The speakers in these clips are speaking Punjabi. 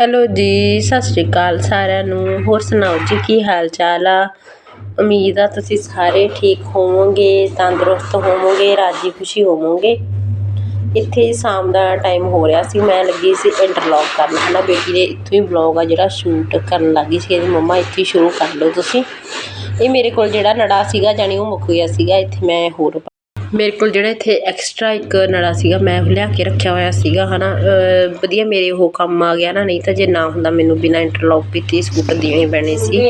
ਹੈਲੋ ਜੀ, ਸਤਿ ਸ਼੍ਰੀ ਅਕਾਲ ਸਾਰਿਆਂ ਨੂੰ। ਹੋਰ ਸੁਣਾਓ ਜੀ, ਕੀ ਹਾਲ ਚਾਲ ਆ? ਉਮੀਦ ਆ ਤੁਸੀਂ ਸਾਰੇ ਠੀਕ ਹੋਵੋਗੇ, ਤੰਦਰੁਸਤ ਹੋਵੋਗੇ, ਰਾਜੀ ਖੁਸ਼ੀ ਹੋਵੋਗੇ। ਇੱਥੇ ਸ਼ਾਮ ਦਾ ਟਾਈਮ ਹੋ ਰਿਹਾ ਸੀ, ਮੈਂ ਲੱਗੀ ਸੀ ਇੰਟਰਲੌਕ ਕਰਨ। ਹਨਾ ਬੇਟੀ ਦੇ ਇੱਥੋਂ ਹੀ ਵਲੌਗ ਆ ਜਿਹੜਾ ਸ਼ੂਟ ਕਰਨ ਲੱਗੀ ਸੀ, ਇਹਦੀ ਮੰਮਾ ਇੱਥੇ ਹੀ ਸ਼ੁਰੂ ਕਰ ਲਓ ਤੁਸੀਂ। ਇਹ ਮੇਰੇ ਕੋਲ ਜਿਹੜਾ ਨੜਾ ਸੀਗਾ, ਜਾਣੀ ਉਹ ਮੁੱਕ ਗਿਆ ਸੀਗਾ, ਇੱਥੇ ਮੈਂ ਹੋਰ ਮੇਰੇ ਕੋਲ ਜਿਹੜਾ ਇੱਥੇ ਐਕਸਟਰਾ ਇੱਕ ਨੜਾ ਸੀਗਾ, ਮੈਂ ਉਹ ਲਿਆ ਕੇ ਰੱਖਿਆ ਹੋਇਆ ਸੀਗਾ ਹੈ ਨਾ ਵਧੀਆ ਮੇਰੇ ਉਹ ਕੰਮ ਆ ਗਿਆ ਨਾ, ਨਹੀਂ ਤਾਂ ਜੇ ਨਾ ਹੁੰਦਾ ਮੈਨੂੰ ਬਿਨਾਂ ਇੰਟਰਲੌਕ ਕੀਤੇ ਸੂਟ ਦੇਣੇ ਹੀ ਪੈਣੇ ਸੀ।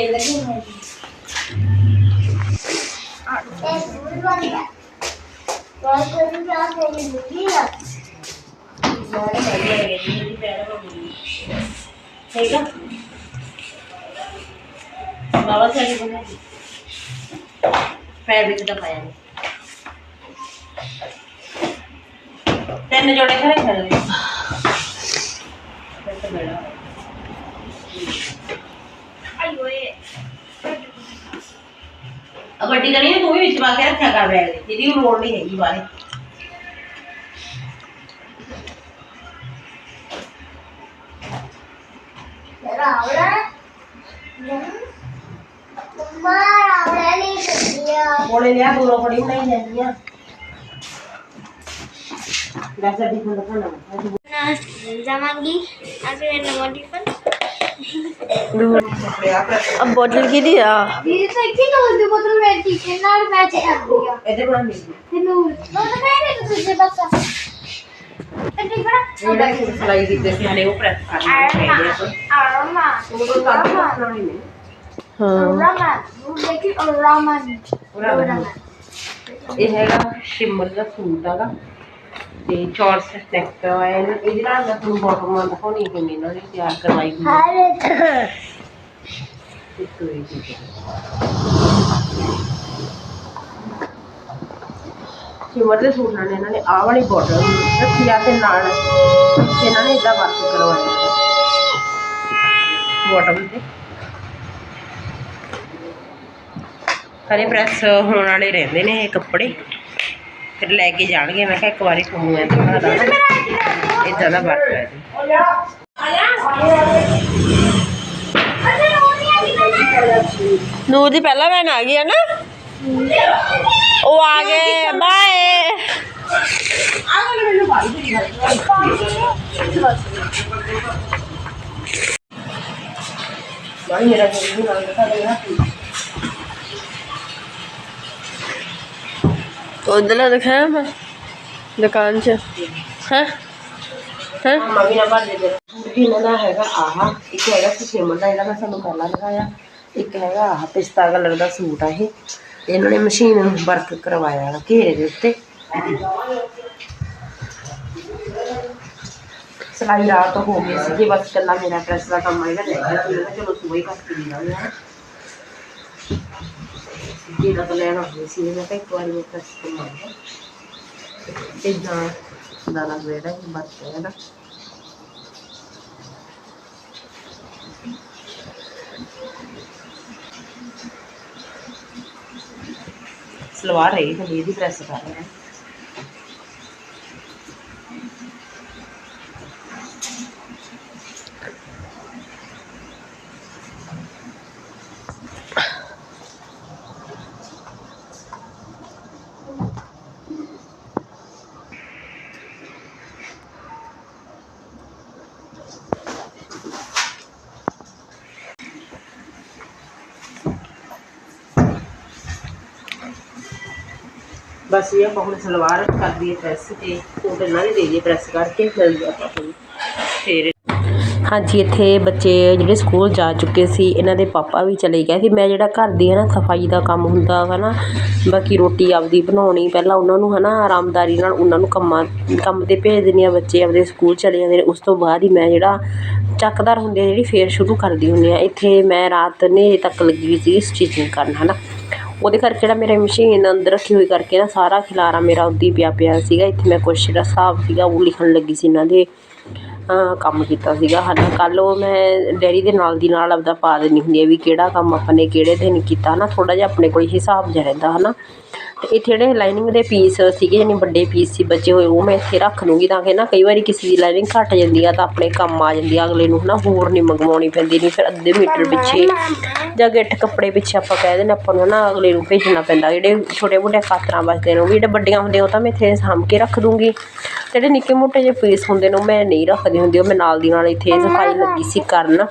ਬਾਬਾ ਸਾਡੀ ਬਣਾ ਫੈਬਰਿਕ ਦਾ ਪਾਇਆ? ਤਿੰਨ ਜੋੜੇ ਲੈ ਆ ਵੱਡੀ ਤਾਂ ਨਹੀਂ ਤੂੰ ਵੀ ਵਿੱਚ ਪਾ ਕੇ ਰੱਖਿਆ ਕਰ ਬੈਗ। ਦੇ ਜਿਹਦੀ ਲੋੜ ਨਹੀਂ ਹੈਗੀ ਬਾਰੇ ਕੋਲੇ ਲਿਆ ਦੂਰੋਂ ਫੜੀ ਨਹੀਂ ਜਾਂਦੀਆਂ ਵੈਸੇ अब बोतल की दी दीदी तो एक ही नूर दी बोतल में ठीक है ना मैं चेक कर दिया इधर बड़ा मिल नूर तो तो कहीं नहीं तुझे बस ठीक है ना सप्लाई दी देते हैं ऊपर आ मां वो काम करना नहीं हां रामा वो देखिए और रामा ये हैगा शिमला सूट आगा ਤੇ ਚੌਰਸ ਆਇਆ ਇਹਨੂੰ- ਇਹਦੇ ਨਾਲ ਮੈਂ ਤੁਹਾਨੂੰ ਬਾਟਮ ਦਿਖਾਉਣੀ ਹੈ ਇਹਨਾਂ ਨੇ ਤਿਆਰ ਕਰਵਾਈ ਹੈ ਹਾਰੇ ਜੀ ਸ਼ਿਮਰ ਦੇ ਸੂਟ ਨਾਲ ਇਹਨਾਂ ਨੇ ਆਹ ਵਾਲੀ ਬਾਟਮ ਰੱਖੀ ਆ ਤੇ ਨਾਲ ਇਹਨਾਂ ਨੇ ਇਦਾਂ ਵਰਕ ਕਰਵਾਇਆ। ਬਾਟਮ ਤੇ। ਸਾਰੇ ਪ੍ਰੈਸ ਹੋਣ ਵਾਲੇ ਰਹਿੰਦੇ ਨੇ ਇਹ ਕੱਪੜੇ। ਫਿਰ ਲੈ ਕੇ ਜਾਣਗੇ। ਮੈਂ ਕਿਹਾ ਇੱਕ ਵਾਰੀ ਤੁਹਾਨੂੰ ਐ ਦਿਖਾ ਦਾਂ ਇਦਾਂ ਦਾ ਵਰਕ ਹੈ ਜੀ। ਨੂਰ ਦੀ ਪਹਿਲਾ ਵੈਨ ਆ ਗਈ ਹੈ ਨਾ? ਉਹ ਆ ਗਏ। ਬਾਏ। ਬਾਈ ਮੇਰਾ ਜੀ ਨਾਲ ਦਿਖਾ ਦੇਣਾ ਉਧਰ ਦਿਖਾਇਆ ਮੈਂ ਦੁਕਾਨ 'ਚ। ਹੈ? ਹੈ? ਮੰਮੀ ਨਾਲ ਭਰ ਦੇ ਇਹਨਾਂ ਦਾ ਹੈਗਾ ਆਹ, ਇੱਕ ਹੈਗਾ ਸਿਮਰ ਦਾ ਜਿਹੜਾ ਮੈਂ ਤੁਹਾਨੂੰ ਪਹਿਲਾਂ ਦਿਖਾਇਆ। ਇੱਕ ਹੈਗਾ ਆਹ, ਪਿਸਤਾ ਕਲਰ ਦਾ ਸੂਟ ਆ ਇਹ। ਇਹਨਾਂ ਨੇ ਮਸ਼ੀਨ ਵਰਕ ਕਰਵਾਇਆ ਘੇਰੇ ਦੇ ਉੱਤੇ। ਸਲਾਈ ਰਾਤ ਹੋ ਗਈ ਸੀ ਕਿ ਬਸ ਕੱਲਾ ਮੇਰਾ ਪ੍ਰੈਸ ਦਾ ਕੰਮ ਹੈਗਾ ਰਹਿ ਗਿਆ ਸੀ। ਮੈਂ ਕਰਕੇ ਦੇ ਜਿਹੜਾ ਤਾਂ ਲੈਣਾ ਸੀ, ਮੈਂ ਕਿਹਾ ਇੱਕ ਵਾਰੀ ਮੈਂ ਪ੍ਰੈਸ ਕਰਵਾਉਂਗਾ ਇਦਾਂ ਦਾ ਲੱਗ ਰਿਹਾ ਹੈ ਬਸ ਹੈ ਨਾ। ਸਲਵਾਰ ਰਹੀ ਤਾਂ ਇਹਦੀ ਪ੍ਰੈਸ ਕਰ ਰਹੇ ਹਾਂ ਬਸ ਇਹ ਆਪਾਂ ਹੁਣ ਸਲਵਾਰ ਕਰ ਦਈਏ ਪ੍ਰੈਸ ਤੇ ਸੂਟ ਇਹਨਾਂ ਦੇ ਦੇ ਦਈਏ ਪ੍ਰੈਸ ਕਰਕੇ ਫਿਰ ਆਪਾਂ ਹੁਣ ਫੇਰ ਹਾਂਜੀ, ਇੱਥੇ ਬੱਚੇ ਜਿਹੜੇ ਸਕੂਲ ਜਾ ਚੁੱਕੇ ਸੀ, ਇਹਨਾਂ ਦੇ ਪਾਪਾ ਵੀ ਚਲੇ ਗਏ ਸੀ। ਮੈਂ ਜਿਹੜਾ ਘਰ ਦੀ ਹੈ ਨਾ, ਸਫ਼ਾਈ ਦਾ ਕੰਮ ਹੁੰਦਾ ਹੈ ਨਾ, ਬਾਕੀ ਰੋਟੀ ਆਪਦੀ ਬਣਾਉਣੀ, ਪਹਿਲਾਂ ਉਹਨਾਂ ਨੂੰ ਹੈ ਨਾ ਆਰਾਮਦਾਰੀ ਨਾਲ ਉਹਨਾਂ ਨੂੰ ਕੰਮਾਂ, ਕੰਮ ਤੇ ਭੇਜ ਦਿੰਦੀ ਆ ਬੱਚੇ ਆਪਦੇ ਸਕੂਲ ਚਲੇ ਜਾਂਦੇ ਨੇ। ਉਸ ਤੋਂ ਬਾਅਦ ਹੀ ਮੈਂ ਜਿਹੜਾ ਚੱਕਦਾਰ ਹੁੰਦੇ ਆ, ਜਿਹੜੀ ਫੇਰ ਸ਼ੁਰੂ ਕਰਦੀ ਹੁੰਦੀ ਆ ਇੱਥੇ ਮੈਂ ਰਾਤ ਹਨੇਰੇ ਤੱਕ ਲੱਗੀ ਹੋਈ ਸੀ ਸਟਿਚਿੰਗ ਕਰਨ ਹੈ ਨਾ ਉਹਦੇ ਕਰਕੇ ਜਿਹੜਾ ਮੇਰੇ ਮਸ਼ੀਨ ਅੰਦਰ ਰੱਖੀ ਹੋਈ ਕਰਕੇ ਨਾ ਸਾਰਾ ਖਿਲਾਰਾ ਮੇਰਾ ਉੱਦੀ ਪਿਆ ਪਿਆ ਸੀਗਾ। ਇੱਥੇ ਮੈਂ ਕੁਛ ਜਿਹੜਾ ਹਿਸਾਬ ਸੀਗਾ ਉਹ ਲਿਖਣ ਲੱਗੀ ਸੀ ਇਹਨਾਂ ਦੇ ਕੰਮ ਕੀਤਾ ਸੀਗਾ। ਹੈ ਨਾ ਕੱਲ੍ਹ ਉਹ ਮੈਂ ਡੈਡੀ ਦੇ ਨਾਲ ਦੀ ਨਾਲ ਆਪਦਾ ਪਾ ਦਿੰਦੀ ਹੁੰਦੀ ਆ ਵੀ ਕਿਹੜਾ ਕੰਮ ਆਪਾਂ ਨੇ ਕਿਹੜੇ ਦਿਨ ਕੀਤਾ ਹੈ ਨਾ, ਥੋੜ੍ਹਾ ਜਿਹਾ ਆਪਣੇ ਕੋਲ ਹਿਸਾਬ ਜਿਹਾ ਰਹਿੰਦਾ ਹੈ ਨਾ ਇੱਥੇ ਜਿਹੜੇ ਲਾਈਨਿੰਗ ਦੇ ਪੀਸ ਸੀਗੇ ਯਾਨੀ ਵੱਡੇ ਪੀਸ ਸੀ ਬਚੇ ਹੋਏ ਉਹ ਮੈਂ ਇੱਥੇ ਰੱਖ ਦੂੰਗੀ ਤਾਂ ਕਿ ਨਾ ਕਈ ਵਾਰੀ ਕਿਸੇ ਦੀ ਲਾਈਨਿੰਗ ਘੱਟ ਜਾਂਦੀ ਆ ਤਾਂ ਆਪਣੇ ਕੰਮ ਆ ਜਾਂਦੀ ਆ ਅਗਲੇ ਨੂੰ ਹਨਾ ਹੋਰ ਨਹੀਂ ਮੰਗਵਾਉਣੀ ਪੈਂਦੀ ਨਹੀਂ ਫਿਰ ਅੱਧੇ ਮੀਟਰ ਪਿੱਛੇ ਜਾਂ ਗਿੱਠ ਕੱਪੜੇ ਪਿੱਛੇ ਆਪਾਂ ਕਹਿ ਦਿੰਦੇ ਆਪਾਂ ਨੂੰ ਨਾ ਅਗਲੇ ਨੂੰ ਭੇਜਣਾ ਪੈਂਦਾ ਜਿਹੜੇ ਛੋਟੇ ਮੋਟੇ ਕਾਤਰਾਂ ਬਚਦੇ ਨੇ ਉਹ ਵੀ ਜਿਹੜੇ ਵੱਡੀਆਂ ਹੁੰਦੇ ਉਹ ਤਾਂ ਮੈਂ ਇੱਥੇ ਸਾਂਭ ਕੇ ਰੱਖ ਦੂੰਗੀ। ਜਿਹੜੇ ਨਿੱਕੇ ਮੋਟੇ ਜਿਹੇ ਪੀਸ ਹੁੰਦੇ ਨੇ ਉਹ ਮੈਂ ਨਹੀਂ ਰੱਖਦੀ ਹੁੰਦੀ ਉਹ ਮੈਂ ਨਾਲ ਦੀ ਨਾਲ ਇੱਥੇ ਸਫ਼ਾਈ ਲੱਗੀ ਸੀ ਕਰਨ।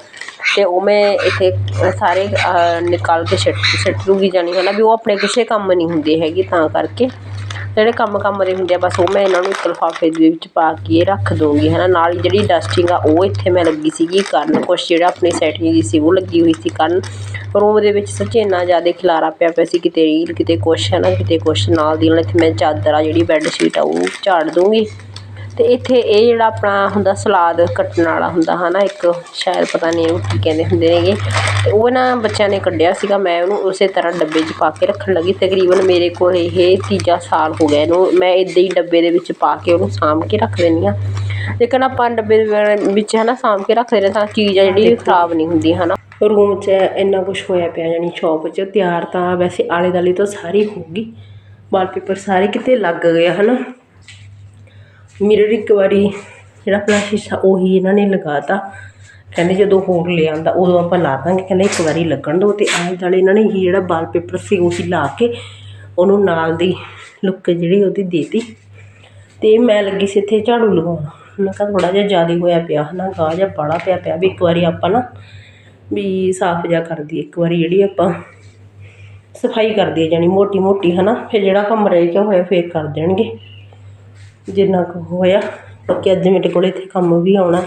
ਤੇ ਉਹ ਮੈਂ ਇੱਥੇ ਸਾਰੇ ਅਹ, ਨਿਕਾਲ ਕੇ ਸਿੱਟ ਸਿੱਟ ਦੂੰਗੀ ਜਾਣੀ ਹੈ ਨਾ ਵੀ ਉਹ ਆਪਣੇ ਕਿਸੇ ਕੰਮ ਨਹੀਂ ਹੁੰਦੇ ਹੈਗੇ ਤਾਂ ਕਰਕੇ। ਜਿਹੜੇ ਕੰਮ ਕੰਮ ਦੇ ਹੁੰਦੇ ਆ ਬਸ ਉਹ ਮੈਂ ਇਹਨਾਂ ਨੂੰ ਇੱਕ ਲਿਫਾਫੇ ਦੇ ਵਿੱਚ ਪਾ ਕੇ ਰੱਖ ਦੂੰਗੀ ਹੈ ਨਾ ਨਾਲ ਜਿਹੜੀ ਡਸਟਿੰਗ ਆ ਉਹ ਇੱਥੇ ਮੈਂ ਲੱਗੀ ਸੀਗੀ ਕਰਨ ਕੁਛ ਜਿਹੜਾ ਆਪਣੀ ਸੈਟਿੰਗ ਦੀ ਸੀ ਉਹ ਲੱਗੀ ਹੋਈ ਸੀ ਕਰਨ। ਰੂਮ ਦੇ ਵਿੱਚ ਸੱਚੀ ਇੰਨਾ ਜ਼ਿਆਦਾ ਖਿਲਾਰਾ ਪਿਆ ਪਿਆ ਸੀ ਕਿਤੇ ਰੀਲ ਕਿਤੇ ਕੁਛ ਹੈ ਨਾ ਕਿਤੇ ਕੁਛ ਨਾਲ ਦੀ ਨਾਲ ਇੱਥੇ ਮੈਂ ਚਾਦਰ ਆ ਜਿਹੜੀ ਬੈੱਡ ਸ਼ੀਟ ਆ ਉਹ ਝਾੜ ਦੂੰਗੀ ਤੇ ਇੱਥੇ ਇਹ ਜਿਹੜਾ ਆਪਣਾ ਹੁੰਦਾ ਸਲਾਦ ਕੱਟਣ ਵਾਲਾ ਹੁੰਦਾ ਹਨਾ ਇੱਕ ਸ਼ਾਇਦ ਪਤਾ ਨਹੀਂ ਉਹ ਕੀ ਕਹਿੰਦੇ ਹੁੰਦੇ ਨੇਗੇ। ਤੇ ਉਹ ਨਾ ਬੱਚਿਆਂ ਨੇ ਕੱਢਿਆ ਸੀਗਾ ਮੈਂ ਉਹਨੂੰ ਉਸੇ ਤਰ੍ਹਾਂ ਡੱਬੇ 'ਚ ਪਾ ਕੇ ਰੱਖਣ ਲੱਗੀ। ਤਕਰੀਬਨ ਮੇਰੇ ਕੋਲ ਇਹ ਤੀਜਾ ਸਾਲ ਹੋ ਗਿਆ ਇਹਨੂੰ ਮੈਂ ਇਦਾਂ ਹੀ ਡੱਬੇ ਦੇ ਵਿੱਚ ਪਾ ਕੇ ਉਹਨੂੰ ਸਾਂਭ ਕੇ ਰੱਖ ਦਿੰਦੀ ਹਾਂ। ਲੇਕਿਨ ਆਪਾਂ ਡੱਬੇ ਦੇ ਵਿੱਚ ਹਨਾ ਸਾਂਭ ਕੇ ਰੱਖਦੇ ਨੇ ਤਾਂ ਚੀਜ਼ ਆ ਜਿਹੜੀ ਖਰਾਬ ਨਹੀਂ ਹੁੰਦੀ ਹਨਾ। ਰੂਮ 'ਚ ਇੰਨਾ ਕੁਝ ਹੋਇਆ ਪਿਆ ਜਾਨੀ ਸ਼ੌਪ 'ਚ ਤਿਆਰ ਤਾਂ ਵੈਸੇ ਆਲੇ ਦਾਲੇ ਤੋਂ ਸਾਰੀ ਹੋ ਗਈ। ਵਾਲਪੇਪਰ ਸਾਰੇ ਕਿਤੇ ਲੱਗ ਗਏ ਹਨਾ। ਮਿਰਰ ਇੱਕ ਵਾਰੀ ਜਿਹੜਾ ਆਪਣਾ ਸ਼ੀਸ਼ਾ ਉਹੀ ਇਹਨਾਂ ਨੇ ਲਗਾਤਾ ਕਹਿੰਦੇ ਜਦੋਂ ਹੋਰ ਲੈ ਉਦੋਂ ਆਪਾਂ ਲਾ ਦਾਂਗੇ। ਕਹਿੰਦੇ ਇੱਕ ਵਾਰੀ ਲੱਗਣ ਦਿਓ ਅਤੇ ਆਲੇ ਦੁਆਲੇ ਇਹਨਾਂ ਨੇ ਹੀ ਜਿਹੜਾ ਵਾਲਪੇਪਰ ਸੀ ਉਹੀ ਲਾ ਕੇ ਉਹਨੂੰ ਨਾਲ ਦੀ ਲੁੱਕ ਜਿਹੜੀ ਉਹਦੀ ਦੇਤੀ। ਅਤੇ ਮੈਂ ਲੱਗੀ ਸੀ ਇੱਥੇ ਝਾੜੂ ਲਗਾਉਣ। ਮੈਂ ਕਿਹਾ ਥੋੜ੍ਹਾ ਜਿਹਾ ਜ਼ਿਆਦਾ ਹੋਇਆ ਪਿਆ ਹਨਾ, ਗਾਹ ਜਿਹਾ ਬੜਾ ਪਿਆ ਪਿਆ ਵੀ ਇੱਕ ਵਾਰੀ ਆਪਾਂ ਨਾ ਵੀ ਸਾਫ਼ ਜਿਹਾ ਕਰ ਦਈਏ। ਇੱਕ ਵਾਰੀ ਜਿਹੜੀ ਆਪਾਂ ਸਫ਼ਾਈ ਕਰ ਦਈਏ ਜਾਨੀ ਮੋਟੀ ਮੋਟੀ ਹਨਾ, ਫਿਰ ਜਿਹੜਾ ਕੰਮ ਰਹਿ ਗਿਆ ਹੋਇਆ ਫੇਰ ਕਰ ਦੇਣਗੇ। ਜਿੰਨਾ ਕੁ ਹੋਇਆ ਬਾਕੀ ਅੱਜ ਮੇਰੇ ਕੋਲ ਇੱਥੇ ਕੰਮ ਵੀ ਆਉਣਾ।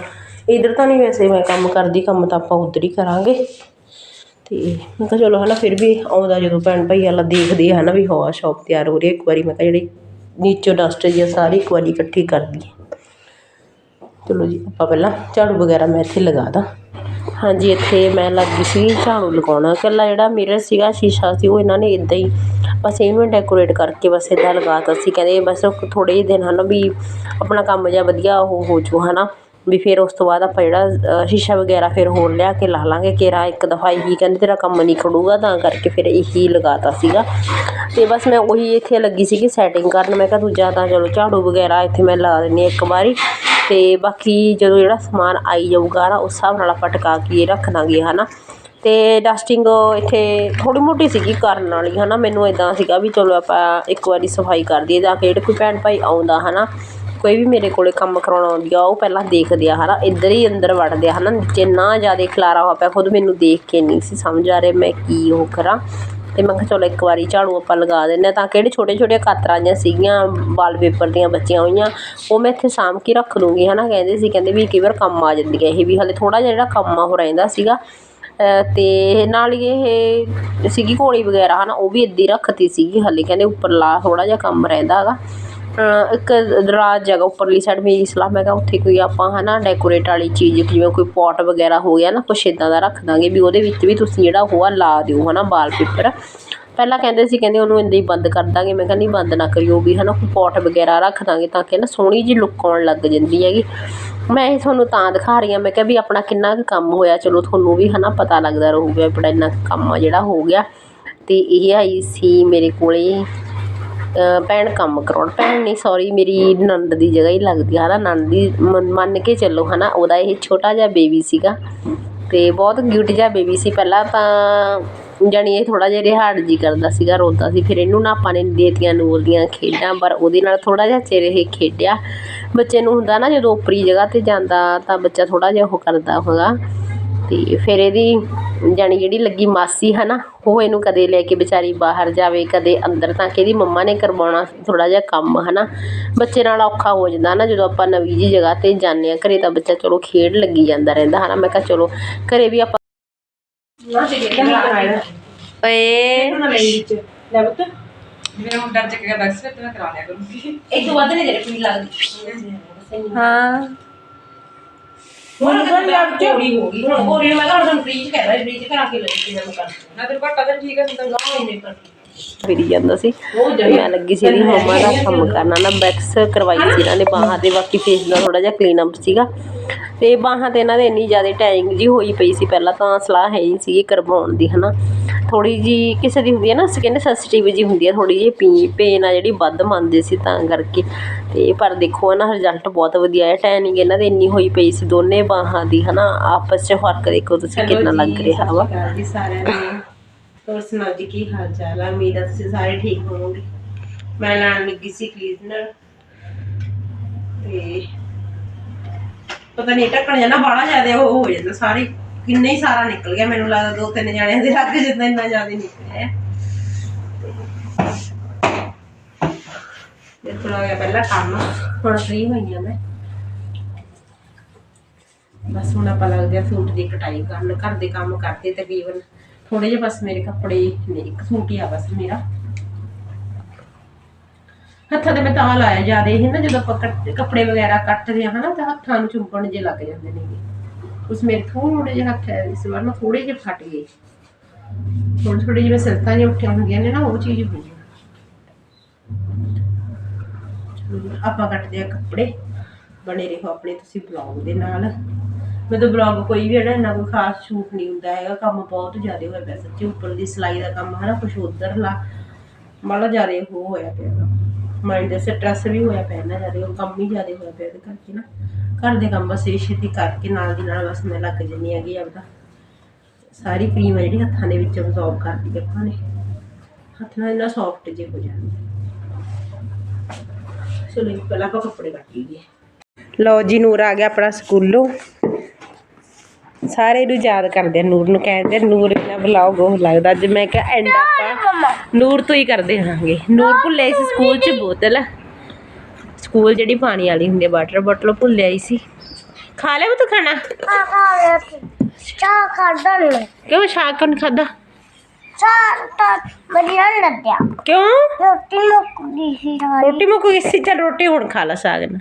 ਇੱਧਰ ਤਾਂ ਨਹੀਂ ਵੈਸੇ ਮੈਂ ਕੰਮ ਕਰਦੀ, ਕੰਮ ਤਾਂ ਆਪਾਂ ਉੱਧਰ ਹੀ ਕਰਾਂਗੇ। ਅਤੇ ਮੈਂ ਕਿਹਾ ਚਲੋ ਹੈ ਨਾ ਫਿਰ ਵੀ ਆਉਂਦਾ ਜਦੋਂ ਭੈਣ ਭਾਈ ਵਾਲਾ ਦੇਖਦੇ ਆ ਨਾ ਵੀ ਹਵਾ ਸ਼ੋਪ ਤਿਆਰ ਹੋ ਰਹੀ ਹੈ ਇੱਕ ਵਾਰੀ ਮੈਂ ਕਿਹਾ ਜਿਹੜੀ ਨੀਚੋਂ ਡਸਟ ਜੀ ਆ ਸਾਰੀ ਇੱਕ ਵਾਰੀ ਇਕੱਠੀ ਕਰ ਦਈਏ ਚਲੋ ਜੀ, ਆਪਾਂ ਪਹਿਲਾਂ ਝਾੜੂ ਵਗੈਰਾ ਮੈਂ ਇੱਥੇ ਲਗਾ ਦਾਂ। ਹਾਂਜੀ, ਇੱਥੇ ਮੈਂ ਲੱਗੀ ਸੀ, ਝਾੜੂ ਲਗਾਉਣਾ। ਇਕੱਲਾ ਜਿਹੜਾ ਮਿਰਰ ਸੀਗਾ, ਸ਼ੀਸ਼ਾ ਸੀ, ਉਹ ਇਹਨਾਂ ਨੇ ਇੱਦਾਂ ਹੀ ਬਸ ਇਹਨੂੰ ਡੈਕੋਰੇਟ ਕਰਕੇ ਬਸ ਇੱਦਾਂ ਲਗਾ ਤਾ ਸੀ। ਕਹਿੰਦੇ ਬਸ ਥੋੜ੍ਹੇ ਜਿਹੇ ਦਿਨ ਹਨ ਵੀ ਆਪਣਾ ਕੰਮ ਜਿਹਾ ਵਧੀਆ ਉਹ ਹੋ ਜੂ ਨਾ ਵੀ ਫਿਰ ਉਸ ਤੋਂ ਬਾਅਦ ਆਪਾਂ ਜਿਹੜਾ ਸ਼ੀਸ਼ਾ ਵਗੈਰਾ ਫਿਰ ਹੋਰ ਲਿਆ ਕੇ ਲਾ ਲਾਂਗੇ ਕਿਰਾ ਇੱਕ ਦਫਾ ਇਹੀ ਕਹਿੰਦੇ ਤੇਰਾ ਕੰਮ ਨਹੀਂ ਖੜੂਗਾ, ਤਾਂ ਕਰਕੇ ਫਿਰ ਇਹੀ ਲਗਾਤਾ ਸੀਗਾ। ਤੇ ਬਸ ਮੈਂ ਉਹੀ ਇੱਥੇ ਲੱਗੀ ਸੀਗੀ ਸੈਟਿੰਗ ਕਰਨ, ਮੈਂ ਕਿਹਾ ਦੂਜਾ ਤਾਂ ਚਲੋ ਝਾੜੂ ਵਗੈਰਾ ਇੱਥੇ ਮੈਂ ਲਾ ਦਿੰਦੀ ਹਾਂ ਇੱਕ ਵਾਰੀ। ਅਤੇ ਬਾਕੀ ਜਦੋਂ ਜਿਹੜਾ ਸਮਾਨ ਆਈ ਜਾਊਗਾ ਨਾ, ਉਸ ਹਿਸਾਬ ਨਾਲ ਆਪਾਂ ਟਿਕਾ ਕੇ ਰੱਖ ਦਾਂਗੇ ਹੈ ਨਾ ਅਤੇ ਡਸਟਿੰਗ ਇੱਥੇ ਥੋੜ੍ਹੀ ਮੋਟੀ ਸੀਗੀ ਕਰਨ ਵਾਲੀ ਹੈ ਨਾ ਮੈਨੂੰ ਇੱਦਾਂ ਸੀਗਾ ਵੀ ਚਲੋ ਆਪਾਂ ਇੱਕ ਵਾਰੀ ਸਫ਼ਾਈ ਕਰ ਦਈਏ ਜਾਂ ਫਿਰ ਜਿਹੜਾ ਕੋਈ ਭੈਣ ਭਾਈ ਆਉਂਦਾ ਹੈ ਨਾ ਕੋਈ ਵੀ ਮੇਰੇ ਕੋਲ ਕੰਮ ਕਰਾਉਣ ਆਉਂਦੀ ਆ, ਉਹ ਪਹਿਲਾਂ ਦੇਖਦੇ ਆ ਹੈ ਨਾ ਇੱਧਰ ਹੀ ਅੰਦਰ ਵੜਦੇ ਆ ਹੈ ਨਾ ਨਾ ਜ਼ਿਆਦਾ ਖਲਾਰਾ ਹੋਇਆ ਪਿਆ, ਖੁਦ ਮੈਨੂੰ ਦੇਖ ਕੇ ਨਹੀਂ ਸੀ ਸਮਝ ਆ ਰਿਹਾ ਮੈਂ ਕੀ ਉਹ ਕਰਾਂ। ਤੇ ਮੈਂ ਕਿਹਾ ਚਲੋ ਇੱਕ ਵਾਰੀ ਝਾੜੂ ਆਪਾਂ ਲਗਾ ਦਿੰਦੇ ਹਾਂ। ਤਾਂ ਕਿਹੜੇ ਛੋਟੇ ਛੋਟੇ ਕਾਤਰਾਂ ਜਿਹੀਆਂ ਸੀਗੀਆਂ, ਵਾਲਪੇਪਰ ਦੀਆਂ ਬੱਚੀਆਂ ਹੋਈਆਂ, ਉਹ ਮੈਂ ਇੱਥੇ ਸਾਂਭ ਕੇ ਰੱਖ ਦੂੰਗੀ ਹਨਾ? ਕਹਿੰਦੇ ਸੀ, ਕਹਿੰਦੇ ਵੀ ਕਈ ਵਾਰ ਕੰਮ ਆ ਜਾਂਦੀਆਂ ਇਹ ਵੀ, ਹਲੇ ਥੋੜਾ ਜਿਹਾ ਜਿਹੜਾ ਕੰਮ ਆ ਉਹ ਰਹਿੰਦਾ ਸੀਗਾ। ਅਹ ਤੇ ਨਾਲ ਹੀ ਇਹ ਸੀਗੀ ਘੋਲੀ ਵਗੈਰਾ, ਹਨਾ? ਉਹ ਵੀ ਇੱਦੀ ਰੱਖਤੀ ਸੀਗੀ, ਹਲੇ ਕਹਿੰਦੇ ਉੱਪਰਲਾ ਥੋੜਾ ਜਿਹਾ ਕੰਮ ਰਹਿੰਦਾ ਹੈਗਾ। ਇੱਕ ਦਰਾਜ ਜਗ੍ਹਾ ਉੱਪਰਲੀ ਸਾਈਡ ਮੇਰੀ ਸਲਾਹ, ਮੈਂ ਕਿਹਾ ਉੱਥੇ ਕੋਈ ਆਪਾਂ ਹੈ ਨਾ ਡੈਕੋਰੇਟ ਵਾਲੀ ਚੀਜ਼, ਜਿਵੇਂ ਕੋਈ ਪੋਟ ਵਗੈਰਾ ਹੋ ਗਿਆ ਨਾ, ਕੁਛ ਇੱਦਾਂ ਦਾ ਰੱਖ ਦਾਂਗੇ ਵੀ ਉਹਦੇ ਵਿੱਚ ਵੀ ਤੁਸੀਂ ਜਿਹੜਾ ਉਹ ਆ ਲਾ ਦਿਓ ਹੈ ਹਨਾ ਵਾਲਪੇਪਰ ਪਹਿਲਾਂ ਕਹਿੰਦੇ ਸੀ, ਕਹਿੰਦੇ ਉਹਨੂੰ ਇੰਦਾਂ ਹੀ ਬੰਦ ਕਰ ਦਾਂਗੇ। ਮੈਂ ਕਹਿੰਦੀ ਬੰਦ ਨਾ ਕਰਿਓ ਵੀ ਹਨਾ, ਕੋਈ ਪੋਟ ਵਗੈਰਾ ਰੱਖ ਦਾਂਗੇ ਤਾਂ ਕਿ ਨਾ ਸੋਹਣੀ ਜਿਹੀ ਲੁੱਕ ਆਉਣ ਲੱਗ ਜਾਂਦੀ ਹੈਗੀ। ਮੈਂ ਇਹ ਤੁਹਾਨੂੰ ਤਾਂ ਦਿਖਾ ਰਹੀ ਹਾਂ, ਮੈਂ ਕਿਹਾ ਵੀ ਆਪਣਾ ਕਿੰਨਾ ਕੁ ਕੰਮ ਹੋਇਆ, ਚਲੋ ਤੁਹਾਨੂੰ ਵੀ ਹਨਾ ਪਤਾ ਲੱਗਦਾ ਰਹੂਗਾ ਵੀ ਆਪਣਾ ਇੰਨਾ ਕੁ ਕੰਮ ਆ ਜਿਹੜਾ ਹੋ ਗਿਆ। ਤੇ ਇਹ ਆਈ ਸੀ ਮੇਰੇ ਕੋਲੇ ਅਹ ਭੈਣ ਕੰਮ ਕਰਾਉਣ। ਭੈਣ ਨਹੀਂ ਸੋਰੀ ਮੇਰੀ ਨੰਦ ਦੀ ਜਗ੍ਹਾ ਹੀ ਲੱਗਦੀ ਹੈ ਨਾ ਨੰਦ ਦੀ ਮਨ, ਮੰਨ ਕੇ ਚੱਲੋ ਹੈ ਨਾ ਉਹਦਾ ਇਹ ਛੋਟਾ ਜਿਹਾ ਬੇਬੀ ਸੀਗਾ। ਅਤੇ ਬਹੁਤ ਕਿਊਟ ਜਿਹਾ ਬੇਬੀ ਸੀ। ਪਹਿਲਾਂ ਤਾਂ ਜਾਣੀ ਇਹ ਥੋੜ੍ਹਾ ਜਿਹਾ ਰਿਹਾੜ ਜੀ ਕਰਦਾ ਸੀਗਾ, ਰੋਂਦਾ ਸੀ। ਫਿਰ ਇਹਨੂੰ ਨਾ ਆਪਾਂ ਨੇ ਦੇਤੀਆਂ ਨੂਰ ਦੀਆਂ ਖੇਡਾਂ, ਪਰ ਉਹਦੇ ਨਾਲ ਥੋੜ੍ਹਾ ਜਿਹਾ ਚਿਰ ਇਹ ਖੇਡਿਆ। ਬੱਚੇ ਨੂੰ ਹੁੰਦਾ ਨਾ ਜਦੋਂ ਉੱਪਰੀ ਜਗ੍ਹਾ ਤੇ ਜਾਂਦਾ, ਤਾਂ ਬੱਚਾ ਥੋੜ੍ਹਾ ਜਿਹਾ ਉਹ ਕਰਦਾ ਹੋਗਾ। ਤੇ ਫਿਰ ਇਹਦੀ ਜਾਣੀ ਜਿਹੜੀ ਲੱਗੀ ਮਾਸੀ ਹਨਾ ਉਹ ਇਹਨੂੰ ਕਦੇ ਲੈ ਕੇ ਵਿਚਾਰੀ ਬਾਹਰ ਜਾਵੇ ਕਦੇ ਅੰਦਰ ਤਾਂ ਕਿ ਇਹਦੀ ਮੰਮਾ ਨੇ ਕਰਵਾਉਣਾ ਥੋੜਾ ਜਿਹਾ ਕੰਮ ਹਨਾ। ਬੱਚੇ ਨਾਲ ਔਖਾ ਹੋ ਜਾਂਦਾ ਨਾ ਜਦੋਂ ਆਪਾਂ ਨਵੀਂ ਜੀ ਜਗ੍ਹਾ ਤੇ ਜਾਂਦੇ ਆ ਘਰੇ ਤਾਂ ਬੱਚਾ ਚਲੋ ਖੇਡ ਲੱਗੀ ਜਾਂਦਾ ਰਹਿੰਦਾ ਹਨਾ। ਮੈਂ ਕਿਹਾ ਚਲੋ ਘਰੇ ਵੀ ਆਪਾਂ ਓਏ। ਮੇਰਾ ਮੁੰਡਾ ਚੱਕ ਗਿਆ ਦੱਸ ਫਿਰ ਤੇ ਮੈਂ ਕਰਾ ਲਿਆ ਕਰੂੰਗੀ। ਇਹ ਤੋਂ ਵੱਧ ਨਹੀਂ ਦੇ ਕੋਈ ਲੱਗਦੀ। ਹਾਂ। ਮੈਨੂੰ ਤਾਂ ਲੱਗ ਚੋਰੀ ਹੋ ਗਈ। ਹੁਣ ਕੋਰੀ ਮੈਂ ਤਾਂ ਹੁਣ ਫ੍ਰੀਜ ਕਹਿ ਰਿਹਾ ਫ੍ਰੀਜ ਕਰਾ ਕੇ ਲੱਗੀ ਮੈਂ ਕਰ ਨਾ ਤੇਰੇ ਘੱਟਾ ਤਾਂ ਠੀਕ ਹੈ ਸੰਤਲ ਨਾ ਇਹਨੇ ਕਰ ਫਿਰੀ ਜਾਂਦਾ ਸੀ। ਉਹ ਮੈਂ ਲੱਗੀ ਸੀ ਇਹਦੀ ਮੰਮਾ ਦਾ ਕੰਮ ਕਰਨਾ ਨਾ ਬੈਕਸ ਕਰਵਾਈ ਸੀ ਇਹਨਾਂ ਨੇ ਬਾਹਾਂ ਤੇ ਬਾਕੀ ਫੇਸ ਦਾ ਥੋੜਾ ਜਿਹਾ ਕਲੀਨ ਅਪ ਸੀਗਾ। ਤੇ ਬਾਹਾਂ ਤੇ ਇਹਨਾਂ ਦੇ ਇੰਨੀ ਜ਼ਿਆਦਾ ਟੈਨਿੰਗ ਜੀ ਹੋਈ ਪਈ ਸੀ ਪਹਿਲਾਂ ਤਾਂ ਸਲਾਹ ਹੈ ਹੀ ਸੀ ਕਰਵਾਉਣ ਦੀ ਹਨਾ? ਥੋੜੀ ਜੀ ਕਿਸੇ ਦੀ ਹੁੰਦੀ ਹੈ ਨਾ ਸਕਿਨ ਸੈਂਸਿਟਿਵ ਜੀ ਹੁੰਦੀ ਹੈ ਥੋੜੀ ਜੀ ਪੀ ਪੇਨ ਆ ਜਿਹੜੀ ਵੱਧ ਮੰਨਦੇ ਸੀ ਤਾਂ ਕਰਕੇ। ਤੇ ਪਰ ਦੇਖੋ ਨਾ ਰਿਜ਼ਲਟ ਬਹੁਤ ਵਧੀਆ ਹੈ ਟੈਨਿੰਗ ਇਹਨਾਂ ਦੇ ਇੰਨੀ ਹੋਈ ਪਈ ਸੀ ਦੋਨੇ ਬਾਹਾਂ ਦੀ ਹਨਾ ਆਪਸ 'ਚ ਫ਼ਰਕ ਦੇਖੋ ਤੁਸੀਂ ਕਿੰਨਾ ਲੱਗ ਰਿਹਾ ਵਾ। ਜੀ ਸਾਰਿਆਂ ਨੂੰ। ਹੋਰ ਸੁਣਾਓ ਜੀ ਕੀ ਹਾਲ ਚਾਲ ਹੈ ਉਮੀਦ ਹੈ ਤੁਸੀਂ ਸਾਰੇ ਠੀਕ ਹੋਵੋਗੇ। ਮੈਂ ਲਾਣ ਲੱਗੀ ਸੀ ਕਲੀਨਰ ਤੇ ਪਤਾ ਨਹੀਂ ਢੱਕਣ ਜਾਂ ਨਾ ਬਾਹਲਾ ਜ਼ਿਆਦਾ ਉਹ ਹੋ ਜਾਂਦਾ ਸਾਰੇ। ਕਿੰਨੇ ਹੀ ਸਾਰਾ ਨਿਕਲ ਗਿਆ, ਮੈਨੂੰ ਲੱਗਦਾ ਦੋ ਤਿੰਨ ਜਣਿਆਂ ਦੇ ਲੱਗ ਜਿੰਨਾ ਇੰਨਾ ਜ਼ਿਆਦਾ ਨਿਕਲਿਆ ਇਹ ਥੋੜਾ ਜਿਹਾ ਪਹਿਲਾਂ ਕੰਮ ਹੁਣ ਫ੍ਰੀ ਹੋਈ ਮੈਂ। ਬਸ ਹੁਣ ਆਪਾਂ ਲੱਗਦੇ ਆ ਸੂਟ ਦੀ ਕਟਾਈ ਕਰਨ, ਘਰ ਦੇ ਕੰਮ ਕਰਦੇ ਤਕਰੀਬਨ ਥੋੜੇ ਜਿਹੇ ਬਸ ਮੇਰੇ ਕੱਪੜੇ ਨੇ ਇੱਕ ਸੂਟ ਹੀ ਆ ਬਸ ਮੇਰਾ। ਹੱਥਾਂ ਤੇ ਮੈਂ ਤਾਂ ਲਾਇਆ ਜ਼ਿਆਦਾ ਇਹ ਨਾ ਜਦੋਂ ਆਪਾਂ ਕੱਪੜੇ ਵਗੈਰਾ ਕੱਟਦੇ ਆ ਹਨਾ, ਤਾਂ ਹੱਥਾਂ ਨੂੰ ਚੁੰਪਣ ਜੇ ਲੱਗ ਜਾਂਦੇ ਨੇ ਉਸ ਮੇਰੇ ਥੋੜੇ ਜਿਹੇ ਹੱਥ ਹੈ ਇਸ ਵਾਰ ਨਾ ਥੋੜੇ ਜਿਹੇ ਫਟ ਗਏ। ਥੋੜੇ ਥੋੜੇ ਉੱਠੀਆਂ ਹੁੰਦੀਆਂ ਨੇ ਨਾ ਉਹ ਚੀਜ਼ ਹੋਈ ਆ। ਆਪਾਂ ਕੱਟਦੇ ਆ ਕੱਪੜੇ। ਬਣੇ ਰਹੋ ਆਪਣੇ, ਤੁਸੀਂ ਬਲੌਗ ਦੇ ਨਾਲ। ਮਤਲਬ ਬਲੌਗ ਕੋਈ ਵੀ ਹੈ ਨਾ, ਇੰਨਾ ਕੋਈ ਖਾਸ ਸ਼ੂਟ ਨਹੀਂ ਹੁੰਦਾ ਹੈਗਾ, ਕੰਮ ਬਹੁਤ ਜ਼ਿਆਦਾ ਹੋਇਆ ਪਿਆ ਸੱਚੀ, ਉੱਪਰ ਦੀ ਸਿਲਾਈ ਦਾ ਕੰਮ ਹੈ ਨਾ ਕੁਛ ਉਧਰਲਾ, ਮਾੜਾ ਜ਼ਿਆਦਾ ਉਹ ਹੋਇਆ ਪਿਆ ਮਾਈਂਡ ਦੇ ਸਟ੍ਰੈਸ ਵੀ ਹੋਇਆ ਪਿਆ ਨਾ ਜ਼ਿਆਦਾ ਉਹ ਕੰਮ ਹੀ ਜ਼ਿਆਦਾ ਹੋਇਆ ਪਿਆ ਇਹਦੇ ਕਰਕੇ ਨਾ। ਘਰ ਦੇ ਕੰਮ ਬਸ ਇਹ ਛੇਤੀ ਕਰਕੇ ਨਾਲ ਦੀ ਨਾਲ ਬਸ ਮੈਂ ਲੱਗ ਜੰਨੀ ਹੈਗੀ ਆਪਦਾ। ਸਾਰੀ ਕਰੀਮ ਹੈ ਜਿਹੜੀ ਹੱਥਾਂ ਦੇ ਵਿੱਚ ਅਬਜ਼ੌਰਬ ਕਰਦੀ ਆਪਾਂ ਨੇ। ਹੱਥ ਨਾਲ ਇੰਨਾ ਸੌਫਟ ਜੇ ਹੋ ਜਾਂਦੇ। ਚਲੋ ਜੀ, ਪਹਿਲਾਂ ਆਪਾਂ ਕੱਪੜੇ ਕੱਟ ਲਈਏ। ਲਓ ਜੀ ਨੂਰ ਆ ਗਿਆ ਆਪਣਾ ਸਕੂਲੋਂ। ਸਾਰੇ ਨੂੰ ਯਾਦ ਕਰਦੇ ਆ ਨੂਰ ਨੂੰ ਕਹਿੰਦੇ ਆ, ਨੂਰ ਇਹਨਾਂ ਬਲੌਗ ਉਹ ਲੱਗਦਾ ਅੱਜ ਮੈਂ ਕਿਹਾ ਐਂਡ ਆਪਾਂ ਨੂਰ ਤੋਂ ਹੀ ਕਰਦੇ ਹਾਂਗੇ ਨੂਰ ਭੁੱਲੇ ਸੀ ਸਕੂਲ 'ਚ ਬੋਤਲ। ਸਕੂਲ ਜਿਹੜੀ ਪਾਣੀ ਵਾਲੀ ਹੁੰਦੀ ਹੈ ਵਾਟਰ ਬੋਟਲ ਭੁੱਲ ਆਈ ਸੀ। ਖਾ ਲਿਆ ਤੂੰ ਖਾਣਾ? ਆ ਖਾ ਲਿਆ ਚਾਹ ਖਾਦਾ ਲੈ ਕਿਉਂ ਸ਼ਾਕ ਕਨ ਖਾਦਾ ਕਿਉਂ? ਰੋਟੀ ਮੁੱਕ ਗਈ ਸੀ ਰੋਟੀ ਮੁੱਕ ਗਈ ਸੀ ਚੱਲ ਰੋਟੀ ਹੁਣ ਖਾ ਲਾ ਸਾਗ ਨਾਲ।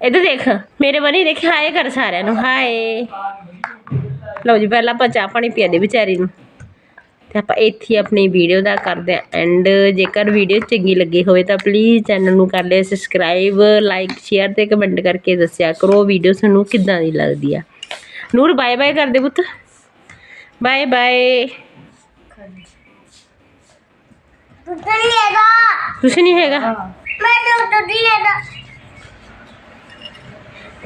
ਇੱਧਰ ਦੇਖ ਮੇਰੇ ਬਣੀ ਦੇਖ ਹਾਏ ਕਰ ਸਾਰਿਆਂ ਨੂੰ ਹਾਏ। ਲਓ ਜੀ ਪਹਿਲਾਂ ਆਪਾਂ ਚਾਹ ਪਾਣੀ ਪਿਆ ਦੇ ਵਿਚਾਰੀ ਨੂੰ। ਤੇ ਆਪਾਂ ਇੱਥੇ ਆਪਣੀ ਵੀਡੀਓ ਦਾ ਕਰਦੇ ਆ ਐਂਡ ਜੇਕਰ ਵੀਡੀਓ ਚੰਗੀ ਲੱਗੀ ਹੋਵੇ ਤਾਂ ਪਲੀਜ਼ ਚੈਨਲ ਨੂੰ ਕਰ ਲਿਓ ਸਬਸਕ੍ਰਾਈਬ ਲਾਈਕ ਸ਼ੇਅਰ ਤੇ ਕਮੈਂਟ ਕਰਕੇ ਦੱਸਿਆ ਕਰੋ ਵੀਡੀਓ ਤੁਹਾਨੂੰ ਕਿੱਦਾਂ ਦੀ ਲੱਗਦੀ ਆ। ਨੂਰ ਬਾਏ ਬਾਏ ਕਰ ਦੇ ਪੁੱਤ। ਬਾਏ ਬਾਏ ਦੁੱਧ ਨਹੀਂ ਹੈਗਾ। ਕੁਛ ਨਹੀਂ ਹੈਗਾ। ਮੈਂ ਦੁੱਧ ਨਹੀਂ ਲੈਦਾ।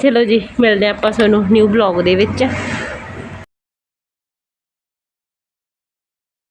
ਚਲੋ ਜੀ ਮਿਲਦੇ ਆਪਾਂ ਤੁਹਾਨੂੰ ਨਿਊ ਬਲੌਗ ਦੇ ਵਿੱਚ।